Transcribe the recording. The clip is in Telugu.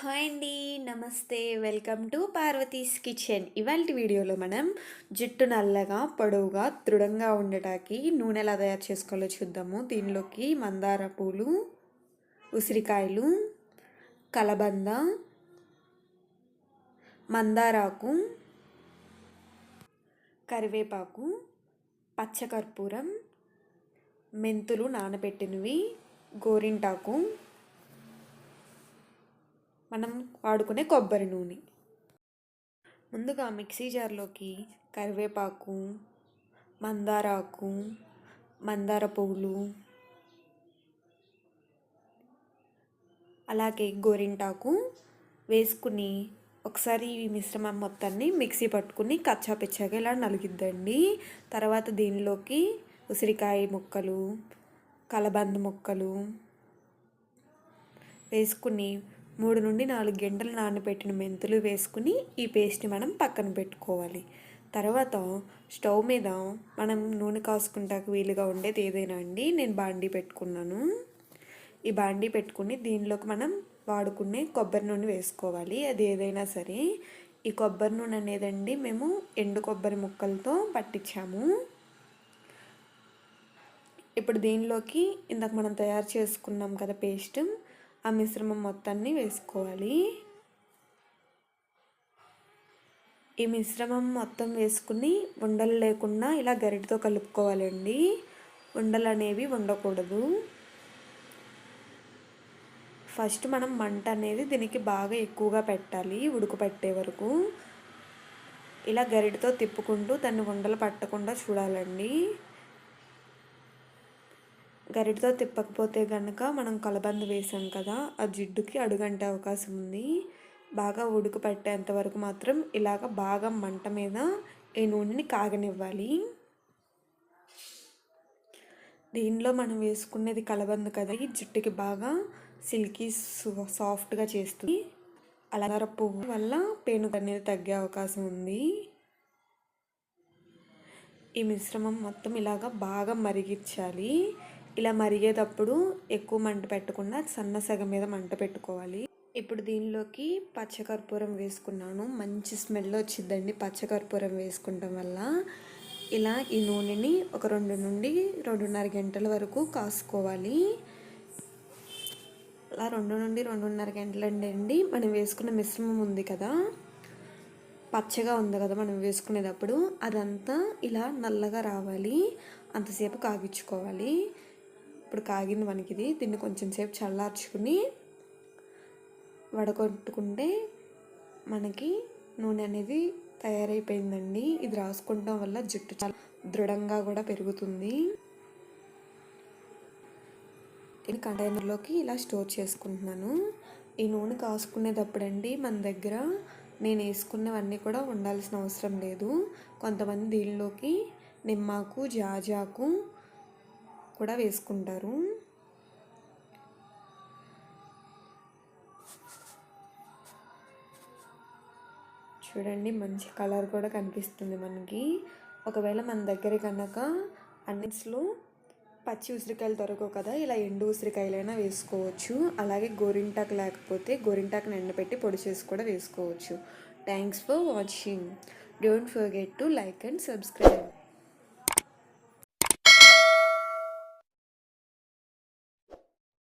హాయ్ అండి నమస్తే. Welcome to Parvathi's kitchen. ఇవాళ వీడియోలో మనం జుట్టు నల్లగా పొడవుగా దృఢంగా ఉండటానికి నూనె ఎలా తయారు చేసుకోవాలో చూద్దాము. దీనిలోకి మందార పూలు ఉసిరికాయలు కలబంద మందారాకు కరివేపాకు పచ్చకర్పూరం మెంతులు నానబెట్టినవి గోరింటాకు మనం వాడుకునే కొబ్బరి నూనె. ముందుగా మిక్సీ జార్లోకి కరివేపాకు మందారాకు మందార పువ్వులు అలాగే గోరింటాకు వేసుకుని ఒకసారి ఈ మిశ్రమం మొత్తాన్ని మిక్సీ పట్టుకుని కచ్చా పిచ్చాగా ఇలా నలిగిద్దండి. తర్వాత దీనిలోకి ఉసిరికాయ ముక్కలు కలబంద ముక్కలు వేసుకుని మూడు నుండి నాలుగు గంటలు నానబెట్టిన మెంతులు వేసుకుని ఈ పేస్ట్ని మనం పక్కన పెట్టుకోవాలి. తర్వాత స్టవ్ మీద మనం నూనె కాసుకుంటాకు వీలుగా ఉండేది ఏదైనా అండి నేను బాండీ పెట్టుకున్నాను. ఈ బాండీ పెట్టుకుని దీనిలోకి మనం వాడుకునే కొబ్బరి నూనె వేసుకోవాలి అది ఏదైనా సరే. ఈ కొబ్బరి నూనె అనేదండి మేము ఎండు కొబ్బరి ముక్కలతో పట్టించాము. ఇప్పుడు దీనిలోకి ఇందాక మనం తయారు చేసుకున్నాం కదా పేస్ట్ ఆ మిశ్రమం మొత్తాన్ని వేసుకోవాలి. ఈ మిశ్రమం మొత్తం వేసుకుని ఉండలు లేకుండా ఇలా గరిటతో కలుపుకోవాలండి. ఉండలు అనేవి ఉండకూడదు. ఫస్ట్ మనం మంట అనేది దీనికి బాగా ఎక్కువగా పెట్టాలి ఉడుకు పెట్టే వరకు. ఇలా గరిటతో తిప్పుకుంటూ దాన్ని ఉండలు పట్టకుండా చూడాలండి. గరిటతో తిప్పకపోతే కనుక మనం కలబంద వేసాం కదా ఆ జిడ్డుకి అడుగంటే అవకాశం ఉంది. బాగా ఉడుకు పట్టేంత వరకు మాత్రం ఇలాగ బాగా మంట మీద ఈ నూనెని కాగనివ్వాలి. దీనిలో మనం వేసుకునేది కలబంద కదా ఈ జుట్టుకి బాగా సిల్కీ సాఫ్ట్గా చేస్తుంది. అలంగార పువ్వు వల్ల పేను అనేది తగ్గే అవకాశం ఉంది. ఈ మిశ్రమం మొత్తం ఇలాగ బాగా మరిగించాలి. ఇలా మరిగేటప్పుడు ఎక్కువ మంట పెట్టకుండా సన్న సగం మీద మంట పెట్టుకోవాలి. ఇప్పుడు దీనిలోకి పచ్చకర్పూరం వేసుకున్నాను. మంచి స్మెల్ వచ్చిందండి పచ్చకర్పూరం వేసుకుంటాం వల్ల. ఇలా ఈ నూనెని ఒక రెండు నుండి రెండున్నర గంటల వరకు కాసుకోవాలి. అలా రెండు నుండి రెండున్నర గంటలండి అండి. మనం వేసుకున్న మిశ్రమం ఉంది కదా. పచ్చగా ఉంది కదా మనం వేసుకునేటప్పుడు. అదంతా ఇలా నల్లగా రావాలి. అంతసేపు కాగించుకోవాలి. ఇప్పుడు కాగింది మనకి ఇది దీన్ని కొంచెం సేపు చల్లార్చుకుని వడగొట్టుకుంటే మనకి నూనె అనేది తయారైపోయిందండి. ఇది రాసుకోవడం వల్ల జుట్టు చాలా దృఢంగా కూడా పెరుగుతుంది. ఇది కంటైనర్లోకి ఇలా స్టోర్ చేసుకుంటున్నాను. ఈ నూనె కాసుకునేటప్పుడండి మన దగ్గర నేను వేసుకున్నవన్నీ కూడా ఉండాల్సిన అవసరం లేదు. కొంతమంది దీనిలోకి నిమ్మాకు జాజాకు కూడా వేసుకుంటారు. చూడండి మంచి కలర్ కూడా కనిపిస్తుంది మనకి. ఒకవేళ మన దగ్గర కనుక అన్నిట్లో పచ్చి ఉసిరికాయలు దొరకవు కదా ఇలా ఎండు ఉసిరికాయలైనా వేసుకోవచ్చు. అలాగే గోరింటాకు లేకపోతే గోరింటాకుని ఎండబెట్టి పొడి చేసి కూడా వేసుకోవచ్చు. Thanks for watching don't forget to like and subscribe